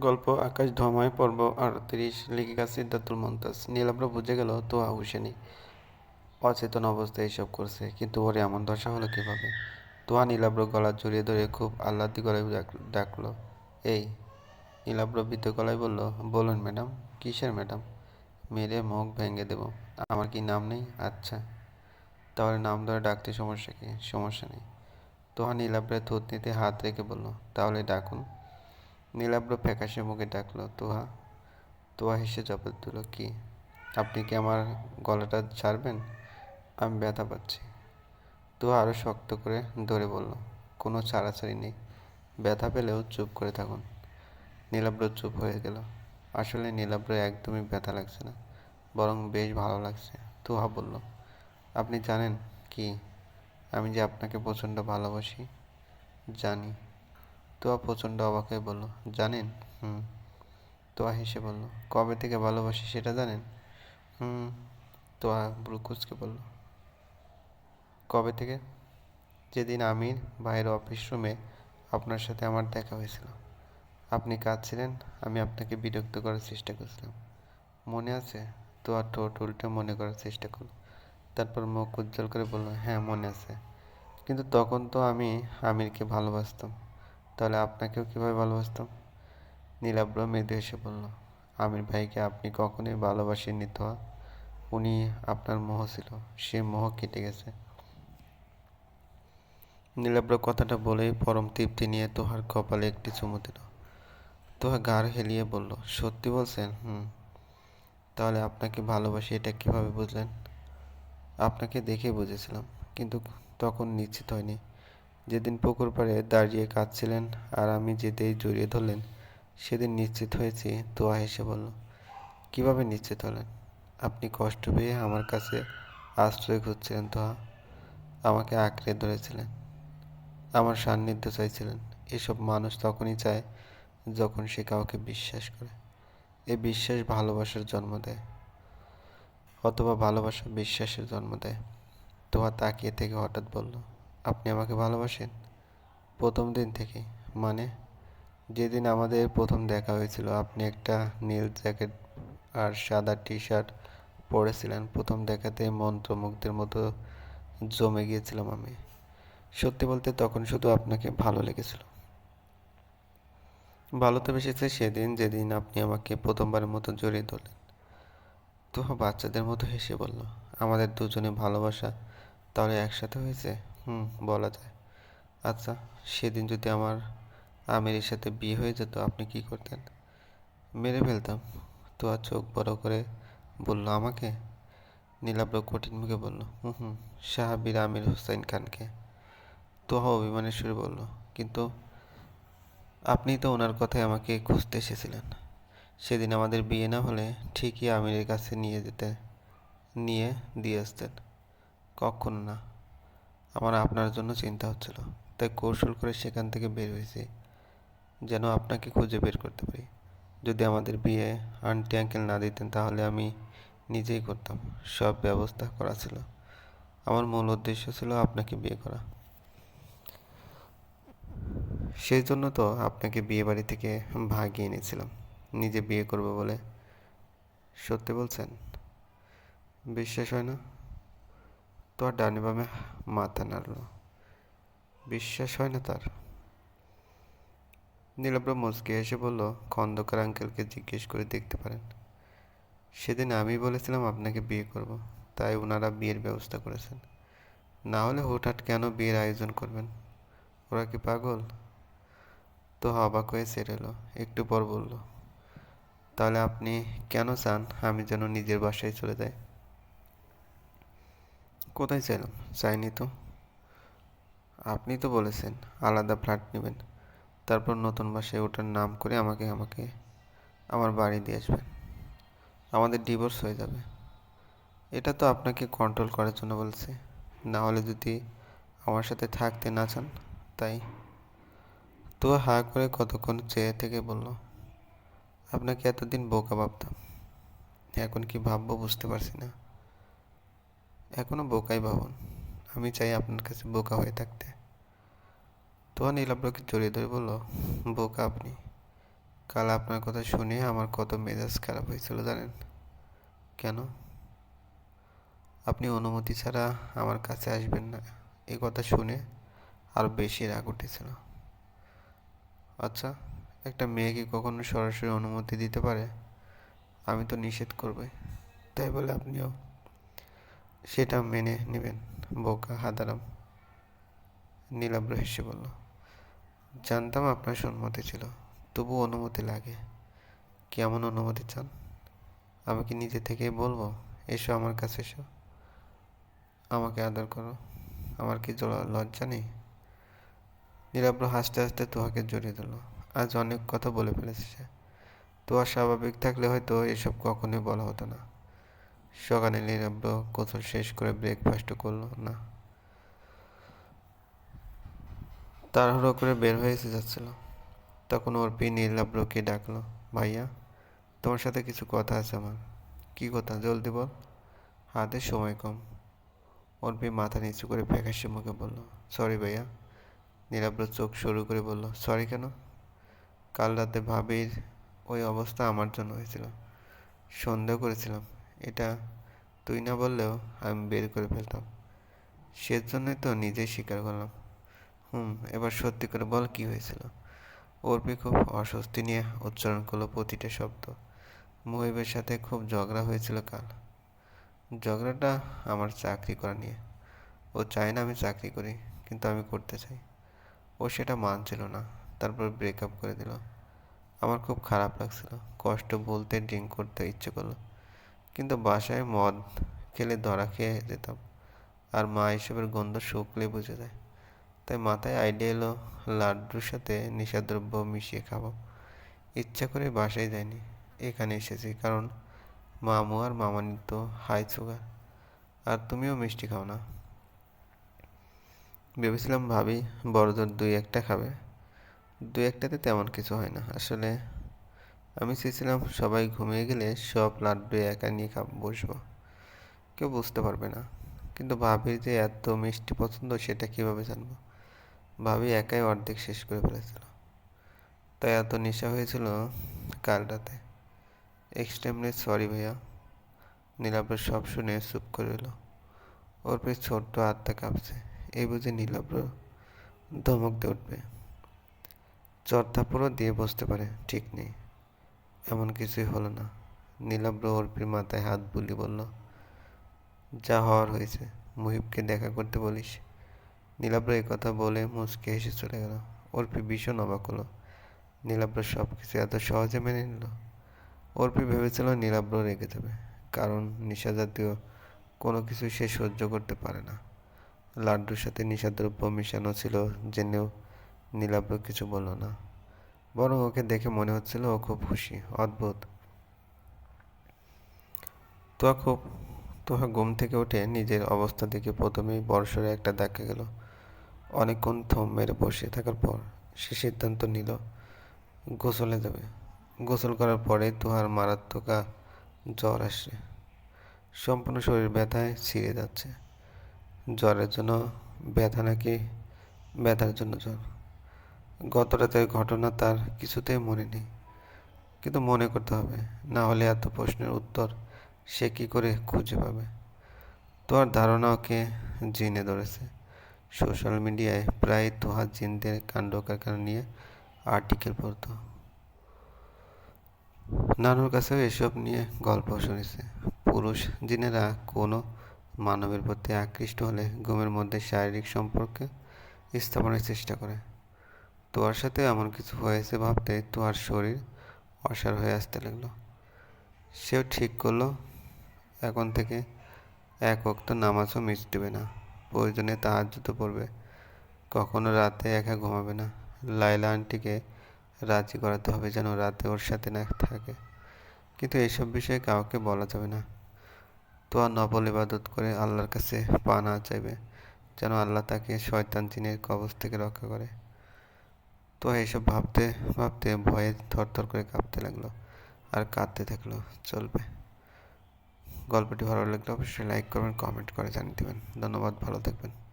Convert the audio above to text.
গল্প, আকাশ, ধোয়াময় পর্ব আটত্রিশ লেখিকা সিদ্ধাতুল মমতাজ। নীলাব্র বুঝে গেল তো হুসেনি অচেতন অবস্থায় এসব করছে, কিন্তু ওরে এমন দশা হলো কীভাবে? তোয়া নীলাব্র গলা জড়িয়ে ধরে খুব আহ্লাদি গলায় ডাক- ডাকলো, এই নীলাব্র ভীত গলায় বলল, বলুন ম্যাডাম, কিসের ম্যাডাম? মেরে মুখ ভেঙে দেব, আমার কি নাম নেই? আচ্ছা তাহলে নাম ধরে ডাকতে সমস্যা কি? সমস্যা নেই। তোহা নীলাব্রের থুতনিতে হাত রেখে বলল, তাহলে ডাকুন। নীলাব্র ফ্যাকাশে মুখে ডাকলো, তোহা তোহা হেসে জবাব দিল, কি? আপনি কি আমার গলাটা ছাড়বেন? আমি ব্যথা পাচ্ছি। তোহা আরও শক্ত করে ধরে বলল, কোনো ছাড়াছাড়ি নেই। ব্যথা পেলেও চুপ করে থাকুন। নীলাব্র চুপ হয়ে গেল। আসলে নীলাব্র একদমই ব্যথা লাগছে না, বরং বেশ ভালো লাগছে। তোহা বলল, আপনি জানেন কি? আমি যে আপনাকে প্রচণ্ড ভালোবাসি, জানি। তোয়া প্রচণ্ড অবাক হয়ে বলল, জানেন? হুম। তোয়া হেসে বলল, কবে থেকে ভালোবাসি সেটা জানেন? হুম। তোয়া ব্রুকুচকে বলল, কবে থেকে? যেদিন আমির ভাইয়ের অফিস রুমে আপনার সাথে আমার দেখা হয়েছিল। আপনি কাঁদছিলেন, আমি আপনাকে বিরক্ত করার চেষ্টা করছিলাম। মনে আছে? তো আর ঠোঁট উল্টে মনে করার চেষ্টা করল। তারপর মুখ উজ্জ্বল করে বলল হ্যাঁ মনে আছে। কিন্তু তখন তো আমি আমিরকে ভালোবাসতাম। তাহলে আপনাকেও কীভাবে ভালোবাসতাম? নীলাব্র মৃদু এসে বলল, আমির ভাইকে আপনি কখনোই ভালোবাসেননি তো? উনি আপনার মোহ ছিল, সে মোহ কেটে গেছে। নীলাব্র কথাটা বলেই পরম তৃপ্তি নিয়ে তোহার কপালে একটি চুমু দিল। তোহা গাড় হেলিয়ে বলল, সত্যি বলছেন? হুম। তাহলে আপনাকে ভালোবাসি, এটা কীভাবে বুঝলেন? আপনাকে দেখে বুঝেছিলাম, কিন্তু তখন নিশ্চিত হয়নি। যেদিন পুকুর পাড়ে দাঁড়িয়ে কাঁদছিলেন আর আমি যেতেই জড়িয়ে ধরলেন, সেদিন নিশ্চিত হয়েছি তোয়া হেসে বলল, কীভাবে নিশ্চিত হলেন? আপনি কষ্ট পেয়ে আমার কাছে আশ্রয় খুঁজছিলেন তোয়া আমাকে আঁকড়ে ধরেছিলেন। আমার সান্নিধ্য চাইছিলেন। এসব মানুষ তখনই চায় যখন সে কাউকে বিশ্বাস করে। এই বিশ্বাস ভালোবাসার জন্ম দেয় অথবা ভালোবাসা বিশ্বাসের জন্ম দেয়। তোয়া তাকিয়ে থেকে হঠাৎ বলল আপনি আমাকে ভালোবাসেন প্রথম দিন থেকে। মানে যেদিন আমাদের প্রথম দেখা হয়েছিল, আপনি একটা নীল জ্যাকেট আর সাদা টি শার্ট পরেছিলেন। প্রথম দেখাতে মন্ত্রমুগ্ধের মতো জমে গিয়েছিলাম আমি। সত্যি বলতে তখন শুধু আপনাকে ভালো লেগেছিল। ভালো তো বেসেছে সেদিন যেদিন আপনি আমাকে প্রথমবারের মতো জড়িয়ে ধরলেন। তো বাচ্চাদের মতো হেসে বলল, আমাদের দুজনে ভালোবাসা তাহলে একসাথে হয়েছে? হুম, বলা যায়। আচ্ছা সেদিন যদি আমার আমিরের সাথে বিয়ে হয়ে যেত, আপনি কি করতেন? মেরে ফেলতাম। তো আর চোখ বড় করে বলল আমাকে? নীলাব্র কঠিন মুখে বলল, হুম হুম, সাহাবির আমির হোসেন খানকে। তোহা অভিমানের সুরে বলল, কিন্তু আপনি তো ওনার কথায় আমাকে খুঁজতে এসেছিলেন। সেদিন আমাদের বিয়ে না হলে ঠিকই আমিরের কাছে নিয়ে যেতে, নিয়ে দিয়ে আসতেন। কখনো না। আমার আপনার জন্য চিন্তা হচ্ছিল। তাই কৌশল করে সেখান থেকে বের হয়েছি, যেন আপনাকে খুঁজে বের করতে পারি। যদি আমাদের বিয়ে আন্টি আঙ্কেল না দিতেন, তাহলে আমি নিজেই করতাম। সব ব্যবস্থা করা ছিল। আমার মূল উদ্দেশ্য ছিল আপনাকে বিয়ে করা। সেই জন্য তো আপনাকে বিয়ে বাড়ি থেকে ভাগিয়ে এনেছিলাম। নিজে বিয়ে করব বলে। সত্যি বলছেন? বিশ্বাস হয় না? তো আর ডানে বামে মাথা নাড়ল বিশ্বাস হয় না তার। নীলাব্র মুচকে এসে বলল, খন্দকার আঙ্কেলকে জিজ্ঞেস করে দেখতে পারেন। সেদিন আমি বলেছিলাম আপনাকে বিয়ে করব, তাই ওনারা বিয়ের ব্যবস্থা করেছেন। না হলে হুটহাট কেন বিয়ের আয়োজন করবেন? ওরা কি পাগল? তো অবাক হয়ে সেরে এলো, একটু পর বলল, তাহলে আপনি কেন চান আমি যেন নিজের বাসায় চলে যাই? কোথায় চাইলাম চাইনি তো। আপনি তো বলেছেন, আলাদা ফ্ল্যাট নেবেন। তারপর নতুন বাসায় ওটার নাম করে আমাকে আমাকে আমার বাড়ি দিয়ে আসবেন। আমাদের ডিভোর্স হয়ে যাবে। এটা তো আপনাকে কন্ট্রোল করার জন্য বলছে। না হলে যদি আমার সাথে থাকতে না চান, তাই। তো হা করে কতক্ষণ চেয়ে থেকে বলল, আপনাকে এতদিন বোকা ভাবতাম। এখন কি ভাববো বুঝতে পারছি না। এখনও বোকাই ভাবুন। আমি চাই আপনার কাছে বোকা হয়ে থাকতে। তোয়া নীলাব্রকে জড়িয়ে ধরে বলল, বোকা আপনি। কাল আপনার কথা শুনে আমার কত মেজাজ খারাপ হয়েছিল জানেন? কেন? আপনি অনুমতি ছাড়া আমার কাছে আসবেন না। এ কথা শুনে আরও বেশি রাগ উঠেছিল। আচ্ছা একটা মেয়ে কি কখনো সরাসরি অনুমতি দিতে পারে? আমি তো নিষেধ করবই। তাই বলে আপনিও সেটা মেনে নেবেন, বোকা হাদারাম। নীলাব্র হেসে বলল, জানতাম আপনার সম্মতি ছিল, তবু অনুমতি লাগে। কেমন অনুমতি চান? আমি কি নিজে থেকেই বলব, এসো আমার কাছে এসো। আমাকে আদর করো, আমার কি লজ্জা নেই? নীলাব্র হাসতে হাসতে তোহাকে জড়িয়ে দিল আজ অনেক কথা বলে ফেলেছে সে। তোহা স্বাভাবিক থাকলে হয়তো এসব কখনোই বলা হতো না। সকালে নীলাব্র গোসল শেষ করে ব্রেকফাস্টও করল না। তাড়াহুড়ো করে বের হয়ে এসে যাচ্ছিল। তখন অর্পি নীলাব্রকে ডাকলো, ভাইয়া, তোমার সাথে কিছু কথা আছে আমার। কি কথা? জলদি বল। হাতে সময় কম। অর্পি মাথা নিচু করে ফ্যাকাশে মুখে বলল সরি ভাইয়া। নীলাব্র চোখ শুরু করে বলল সরি কেন? কাল রাতে ভাবির ওই অবস্থা আমার জন্য হয়েছিল। সন্দেহ করেছিলাম। এটা তুই না বললেও আমি বের করে ফেলতাম। সেজন্যই তো নিজেই স্বীকার করলাম। হুম, এবার সত্যি করে বল কি হয়েছিল? অর্পি খুব অস্বস্তি নিয়ে উচ্চারণ করল প্রতিটা শব্দ। মহিবের সাথে খুব ঝগড়া হয়েছিল কাল। ঝগড়াটা আমার চাকরি করা নিয়ে। ও চায় না আমি চাকরি করি, কিন্তু আমি করতে চাই। ও সেটা মানছিল না, তারপর ব্রেকআপ করে দিল। আমার খুব খারাপ লাগছিল। কষ্ট বলতে ড্রিঙ্ক করতে ইচ্ছে করল। বাসায় মদ খেলে ধরা খেয়ে যেতাম। আর মা এসবের গন্ধ শুকলে বুঝে যায়। তাই মাথায় আইডিয়া এলো লাড্ডুর সাথে নেশাদ্রব্য মিশিয়ে খাব। ইচ্ছা করে বাসায় যায়নি এখানে এসেছি কারণ মামু আর মামানি তো হাই সুগার আর তুমিও মিষ্টি খাও না। ভেবেছিলাম ভাবি বড়জোর দুই একটা খাবে। দুই একটাতে তেমন কিছু হয় না, আসলে আমি চেয়েছিলাম সবাই ঘুমিয়ে গেলে সব লাড্ডু একা নিয়ে খাব, বসবো। কেউ বুঝতে পারবে না। কিন্তু ভাবির যে এত মিষ্টি পছন্দ সেটা কীভাবে জানব? ভাবি একাই অর্ধেক শেষ করে ফেলেছিল। তাই এত নেশা হয়েছিল কাল রাতে এক্সট্রিমলি সরি ভাইয়া। নীলাব্র সব শুনে চুপ করে এলো ওর পেয়ে ছোট্ট আত্মা কাঁপছে। এই বুঝে নীলাব্র ধমক দিয়ে উঠবে। চর্থাপুরও দিয়ে বসতে পারে, ঠিক নেই। এমন কিছুই হলো না। নীলাব্র অর্পির মাথায় হাত বুলি বলল, যা হওয়ার হয়েছে, মুহিবকে দেখা করতে বলিস? নীলাব্র এই কথা বলে মুচকে হেসে চলে গেল। অর্পি ভীষণ অবাক হলো। নীলাব্র সব কিছু এত সহজে মেনে নিল? অর্পি ভেবেছিল নীলাব্র রেগে যাবে, কারণ নেশা জাতীয় কোনো কিছু সে সহ্য করতে পারে না। লাড্ডুর সাথে নেশাদ্রব্য মিশানো ছিল, জেনেও নীলাব্র কিছু বলল না। বরং ওকে দেখে মনে হচ্ছিল ও খুব খুশি, অদ্ভুত। তোয়া খুব, তোহা ঘুম থেকে উঠে নিজের অবস্থা দেখে প্রথমেই বড়সড় একটা দেখা গেল। অনেকক্ষণ থম মেরে বসে থাকার পর সে সিদ্ধান্ত নিল, গোসলে যাবে। গোসল করার পরে তোহার মারাত্মক জ্বর আসে সম্পূর্ণ শরীর ব্যথায় ছিঁড়ে যাচ্ছে। জ্বরের জন্য ব্যথা নাকি ব্যথার জন্য জ্বর? গত রাতের ঘটনা তার কিছুতেই মনে নেই। কিন্তু মনে করতে হবে, না হলে এত প্রশ্নের উত্তর সে কি করে খুঁজে পাবে? তোহার ধারণা ওকে জিনে ধরেছে? সোশ্যাল মিডিয়ায় প্রায় তোহার জিনদের কাণ্ড কারখানা নিয়ে আর্টিকেল পড়তো। নানুর কাছেও এসব নিয়ে গল্প শুনেছে। পুরুষ জিনেরা কোনো মানবের প্রতি আকৃষ্ট হলে ঘুমের মধ্যে শারীরিক সম্পর্কে স্থাপনের চেষ্টা করে। তোয়ার সাথে এমন কিছু হয়েছে ভাবতে তোয়ার শরীর অসার হয়ে আসতে লাগল। সেও ঠিক করল, এখন থেকে এক অক্ত নামাজও মিস দেবে না। প্রয়োজনে তাহাজ্জুদও পড়বে। কখনো রাতে একা ঘুমাবে না। লাইলা আন্টিকে রাজি করাতে হবে যেন রাতে ওর সাথে না থাকে। কিন্তু এসব বিষয়ে কাউকে বলা যাবে না। তো আর নবল ইবাদত করে আল্লাহর কাছে পানা চাইবে, যেন আল্লাহ তাকে শয়তান জিনের কবজ থেকে রক্ষা করে। তো এইসব ভাবতে ভাবতে ভয়ে থরথর করে কাঁপতে লাগল আর কাঁদতে থাকল। চলবে। গল্পটি ভালো লাগলে অবশ্যই লাইক করবেন কমেন্ট করে জানিয়ে দেবেন। ধন্যবাদ, ভালো থাকবেন।